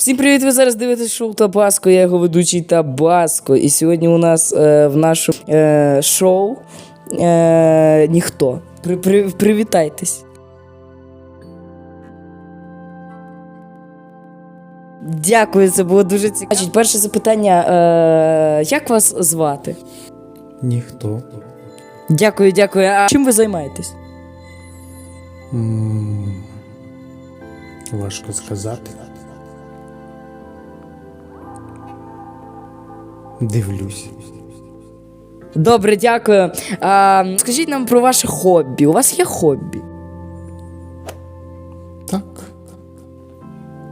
Всім привіт! Ви зараз дивитесь шоу Табаско. Я його ведучий Табаско. І сьогодні у нас е, в нашому е, шоу е, ніхто. При, при, привітайтесь. Дякую, це було дуже цікаво. Значить, перше запитання: е, як вас звати? Ніхто. Дякую, дякую. А чим ви займаєтесь? м Важко сказати. Дивлюсь. Добре, дякую. А, скажіть нам про ваше хобі. У вас є хобі? Так.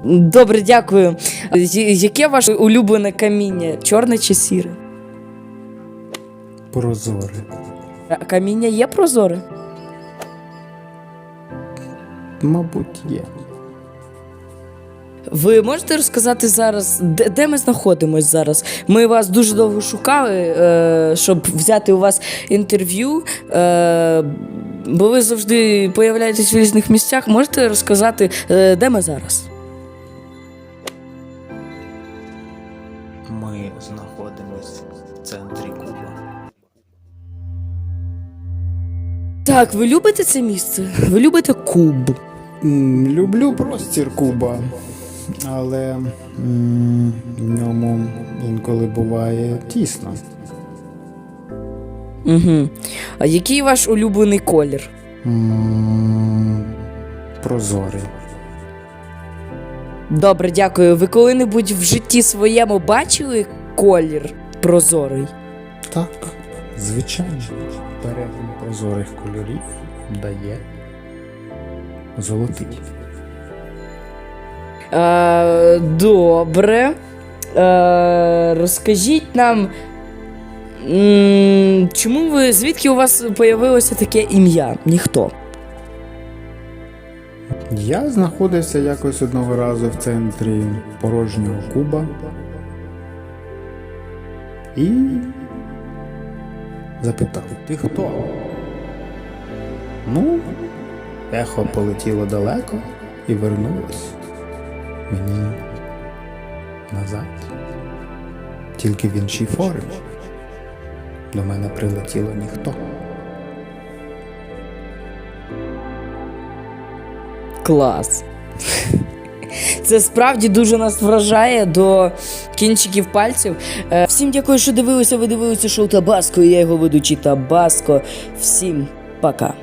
Добре, дякую. Яке ваше улюблене каміння? Чорне чи сіре? Прозоре. А каміння є прозоре? Мабуть, є. Ви можете розказати зараз, де, де ми знаходимось зараз? Ми вас дуже довго шукали, е, щоб взяти у вас інтерв'ю, е, бо ви завжди появляєтесь в різних місцях. Можете розказати, е, де ми зараз? Ми знаходимось в центрі Куба. Так, ви любите це місце? Ви любите Куб? М, Люблю простір Куба, але м, в ньому інколи буває тісно. Угу. А який ваш улюблений колір? М, Прозорий. Добре, дякую. Ви коли-небудь в житті своєму бачили колір прозорий? Так, звичайно. Перегляд прозорих кольорів дає золотий. Е, добре. Е, розкажіть нам. Чому ви. Звідки у вас появилося таке ім'я? Ніхто. Я знаходився якось одного разу в центрі порожнього куба. І запитав: Ти хто? Ну, ехо полетіло далеко і вернулось мені назад. Тільки в іншій формі. До мене прилетіло ніхто. Клас. Це справді дуже нас вражає до кінчиків пальців. Е, всім дякую, що дивилися. Ви дивилися шоу Табаско. і Я його ведучий Табаско. Всім пока.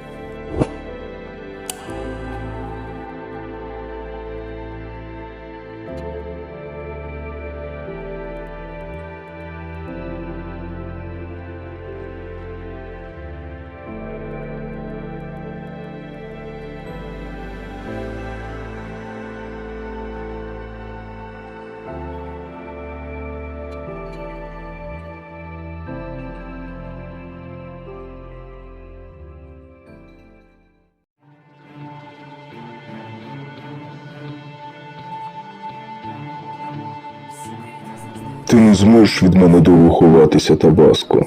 Ти не зможеш від мене довго ховатися, Табаско.